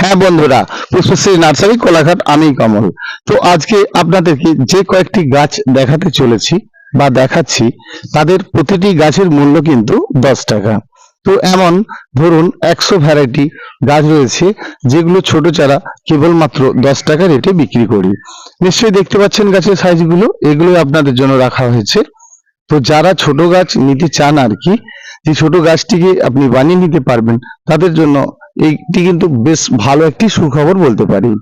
হ্যাঁ বন্ধুরা, পুষ্পশ্রী নার্সারি, কোলাঘাট, আমি কমল। তো আজকে আপনাদেরকে যে কয়েকটি গাছ দেখাতে চলেছি বা দেখাচ্ছি, তাদের প্রতিটি গাছের মূল্য কিন্তু দশ টাকা। তো এমন ধরুন একশো ভ্যারাইটি গাছ রয়েছে, যেগুলো ছোট চারা কেবলমাত্র দশ টাকা রেটে বিক্রি করি। নিশ্চয়ই দেখতে পাচ্ছেন গাছের সাইজগুলো এগুলো আপনাদের জন্য রাখা হয়েছে। তো যারা ছোট গাছ নিতে চান আর কি যে ছোট গাছটিকে আপনি বানিয়ে নিতে পারবেন, তাদের জন্য এইটি কিন্তু বেশ ভালো একটি সুখবর বলতে পারি।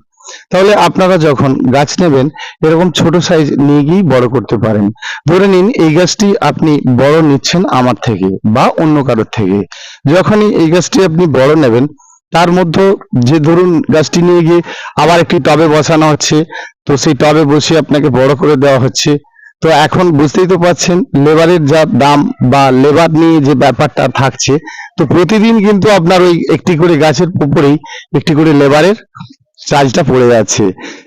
তাহলে আপনারা যখন গাছ নেবেন, এরকম ছোট সাইজ নিয়ে গিয়েই বড় করতে পারেন। ধরে নিন এই গাছটি আপনি বড় নিচ্ছেন আমার থেকে বা অন্য কারোর থেকে। যখনই এই গাছটি আপনি বড় নেবেন, তার মধ্যে যে ধরুন গাছটি নিয়ে গিয়ে আবার একটি টবে বসানো হচ্ছে, তো সেই টবে বসে আপনাকে বড় করে দেওয়া হচ্ছে তো এখন বুঝতেই তো পাচ্ছেন, লেবারের যা দাম বা লেবার নিয়ে যে ব্যাপারটা থাকছে, তো প্রতিদিন কিন্তু আপনার ওই একটি করে গাছের উপরেই একটি করে লেবারের চার্জটা পড়ে যাচ্ছে।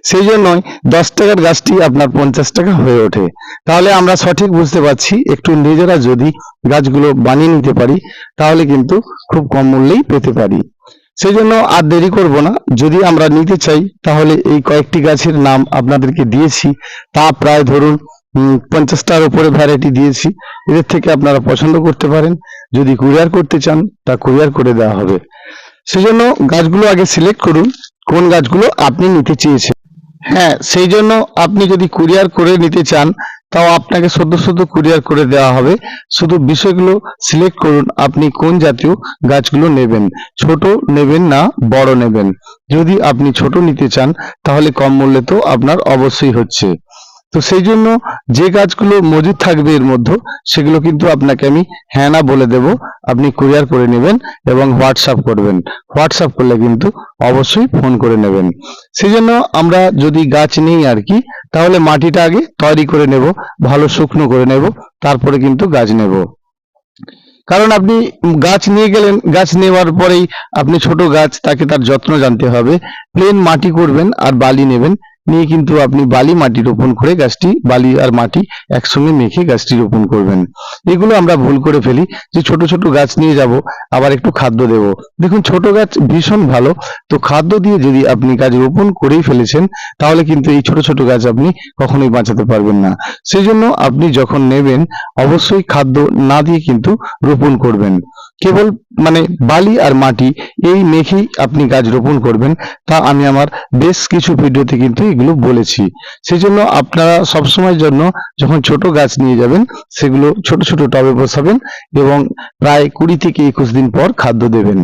সেই জন্যই দশ টাকার গাছটি আপনার পঞ্চাশ টাকা হয়ে ওঠে। তাহলে আমরা সঠিক বুঝতে পারছি, একটু নিজেরা যদি গাছগুলো বানিয়ে নিতে পারি, তাহলে কিন্তু খুব কম মূল্যেই পেতে পারি। সেই জন্য আর দেরি করব না, যদি আমরা নিতে চাই, তাহলে এই কয়েকটি গাছের নাম আপনাদেরকে দিয়েছি। তা প্রায় ধরুন পঞ্চাশটার উপরে ভ্যারাইটি দিয়েছি। এদের থেকে আপনারা পছন্দ করতে পারেন। যদি কুরিয়ার করতে চান, তা কুরিয়ার করে দেওয়া হবে। সেজন্য গাছগুলো আগে সিলেক্ট করুন, কোন গাছগুলো আপনি নিতে চেয়েছেন। হ্যাঁ সেই জন্য আপনি যদি কুরিয়ার করে নিতে চান, তাও আপনাকে সদ্য সদ্য কুরিয়ার করে দেওয়া হবে। শুধু বিষয়গুলো সিলেক্ট করুন, আপনি কোন জাতীয় গাছগুলো নেবেন। ছোট নেবেন না, বড় নেবেন। যদি আপনি ছোট নিতে চান, তাহলে কম মূল্যে তো আপনার অবশ্যই হচ্ছে। তো সেই জন্য যে গাছগুলো মজুদ থাকবে এর মধ্যে, সেগুলো কিন্তু আপনাকে আমি হ্যাঁ না বলে দেব। আপনি কুরিয়ার করে নেবেন এবং হোয়াটসঅ্যাপ করবেন। হোয়াটসঅ্যাপ করলে কিন্তু অবশ্যই ফোন করে নেবেন। সেই জন্য আমরা যদি গাছ নেই আর কি, তাহলে মাটিটা আগে তৈরি করে নেব, ভালো শুকনো করে নেব, তারপরে কিন্তু গাছ নেব। কারণ আপনি গাছ নিয়ে গেলেন, গাছ নেওয়ার পরেই আপনি ছোট গাছ, তাকে তার যত্ন জানতে হবে। প্লেন মাটি করবেন আর বালি নেবেন। নিয়ে কিন্তু আপনি বালি মাটি রোপণ করে গাছটি, বালি আর মাটি একসঙ্গে মেখে গাছটি রোপণ করবেন। এগুলো আমরা ভুল করে ফেলি, যে ছোট ছোট গাছ নিয়ে যাব, আবার একটু খাদ্য দেব। দেখুন, ছোট গাছ ভীষণ ভালো। তো খাদ্য দিয়ে যদি আপনি গাছ রোপণ করেই ফেলেছেন, তাহলে কিন্তু এই ছোট ছোট গাছ আপনি কখনোই বাঁচাতে পারবেন না। সেই জন্য আপনি যখন নেবেন, অবশ্যই খাদ্য না দিয়ে কিন্তু রোপণ করবেন। কেবল মানে বালি আর মাটি, এই মেখেই আপনি গাছ রোপণ করবেন। তা আমি আমার বেশ কিছু ভিডিওতে কিন্তু এগুলো বলেছি। সেই জন্য আপনারা সবসময়ের জন্য যখন ছোট গাছ নিয়ে যাবেন, সেগুলো ছোট ছোট টবে বসাবেন এবং প্রায় কুড়ি থেকে একুশ দিন পর খাদ্য দেবেন।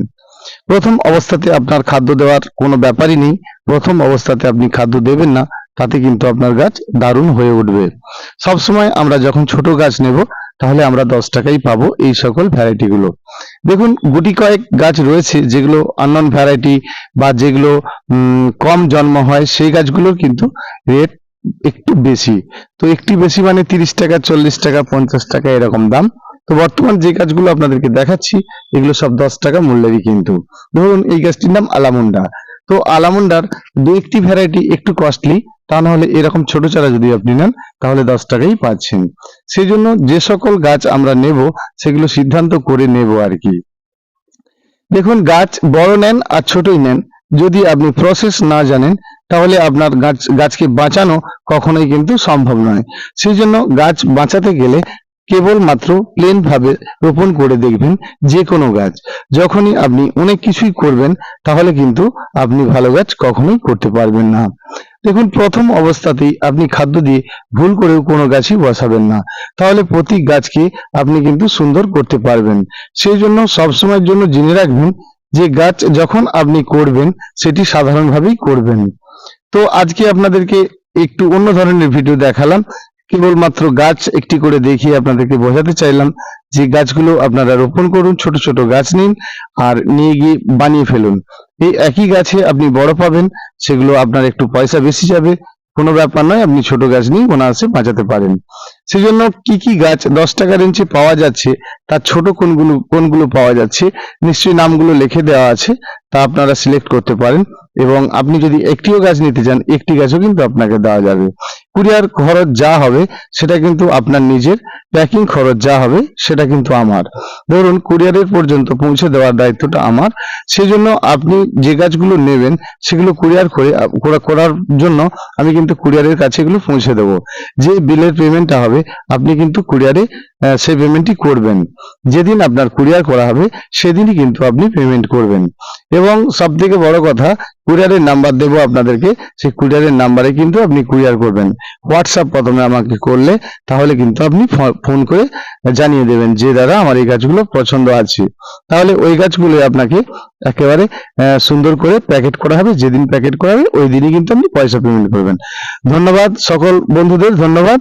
প্রথম অবস্থাতে আপনার খাদ্য দেওয়ার কোনো ব্যাপারই নেই। প্রথম অবস্থাতে আপনি খাদ্য দেবেন না, তাতে কিন্তু আপনার গাছ দারুণ হয়ে উঠবে। সবসময় আমরা যখন ছোট গাছ নেব তাহলে আমরা দশ টাকাই পাবো এই সকল ভ্যারাইটিগুলো দেখুন, গুটি কয়েক গাছ রয়েছে যেগুলো আননন ভ্যারাইটি বা যেগুলো কম জন্ম হয়, সেই গাছগুলোর কিন্তু রেট একটু বেশি। তো একটু বেশি মানে তিরিশ টাকা, চল্লিশ টাকা, পঞ্চাশ টাকা এরকম দাম। তো বর্তমান যে গাছগুলো আপনাদেরকে দেখাচ্ছি, এগুলো সব দশ টাকা মূল্যেরই কিন্তু। ধরুন, এই গাছটির নাম আলামুন্ডা। তো আলামুন্ডার দু একটি ভ্যারাইটি একটু কস্টলি তা না হলে এরকম ছোট চারা যদি আপনি নেন, তাহলে দশ টাকাই পাচ্ছেন। সেই জন্য যে সকল গাছ আমরা নেব, সেগুলো সিদ্ধান্ত করে নেব আর কি। দেখুন, গাছ বড় নেন আর ছোটই নেন। যদি আপনি প্রসেস না জানেন, তাহলে আপনার গাছ, গাছকে বাঁচানো কখনোই কিন্তু সম্ভব নয়। সেই জন্য গাছ বাঁচাতে গেলে কেবলমাত্র প্লেন ভাবে রোপণ করে দেখবেন যে কোনো গাছ। যখনই আপনি অনেক কিছুই করবেন, তাহলে কিন্তু আপনি ভালো গাছ কখনোই করতে পারবেন না। দেখুন, প্রথম অবস্থাতেই আপনি খাদ্য দিয়ে ভুল করেও কোনো গাছই বসাবেন না। তাহলে প্রতি গাছকে আপনি কিন্তু সুন্দর করতে পারবেন। সেই জন্য সবসময়ের জন্য জেনে রাখবেন যে গাছ যখন আপনি করবেন, সেটি সাধারণভাবেই করবেন। তো আজকে আপনাদেরকে একটু অন্য ধরনের ভিডিও দেখালাম। কেবলমাত্র গাছ একটি করে দেখিয়ে আপনাদেরকে বোঝাতে চাইলাম যে গাছগুলো আপনারা রোপণ করুন, ছোট ছোট গাছ নিন আর নিয়ে গিয়ে বানিয়ে ফেলুন। এই একই গাছে আপনি বড় পাবেন, সেগুলো আপনার একটু পয়সা বেশি যাবে। কোনো ব্যাপার নয়, আপনি ছোট গাছ নিয়ে অনায়াসে বাঁচাতে পারেন। সেই জন্য কি কি গাছ দশ টাকার ইঞ্চি পাওয়া যাচ্ছে, তার ছোট কোনগুলো কোনগুলো পাওয়া যাচ্ছে, নিশ্চয়ই নামগুলো লিখে দেওয়া আছে, তা আপনারা সিলেক্ট করতে পারেন। এবং আপনি যদি একটিও গাছ নিতে চান, একটি গাছও কিন্তু আপনাকে দেওয়া যাবে। কুরিয়ার খরচ যা হবে, সেটা কিন্তু আপনার নিজের, প্যাকিং খরচ যা হবে, সেটা কিন্তু আমার। ধরুন, কুরিয়ারের পর্যন্ত পৌঁছে দেওয়ার দায়িত্বটা আমার। সেই জন্য আপনি যে গাছগুলো নেবেন, সেগুলো কুরিয়ার করে করার জন্য আমি কিন্তু কুরিয়ারের কাছে এগুলো পৌঁছে দেবো। যে বিলের পেমেন্টটা হবে আপনি কিন্তু কুরিয়ারে সেই পেমেন্টই করবেন। যেদিন আপনার কুরিয়ার করা হবে, সেদিনই কিন্তু আপনি পেমেন্ট করবেন। এবং সব থেকে বড় কথা কুরিয়ারের নাম্বার দেবো আপনাদেরকে, সেই কুরিয়ারের নাম্বারে কিন্তু আপনি কুরিয়ার করবেন। হোয়াটসঅ্যাপ প্রথমে আমাকে করলে, তাহলে কিন্তু আপনি ফোন করে জানিয়ে দেবেন যে, দাদা, আমার এই গাছগুলো পছন্দ আছে। তাহলে ওই গাছগুলো আপনাকে একেবারে সুন্দর করে প্যাকেট করা হবে। যেদিন প্যাকেট করা হবে, ওই দিনই কিন্তু আপনি পয়সা পেমেন্ট করবেন। ধন্যবাদ সকল বন্ধুদের, ধন্যবাদ।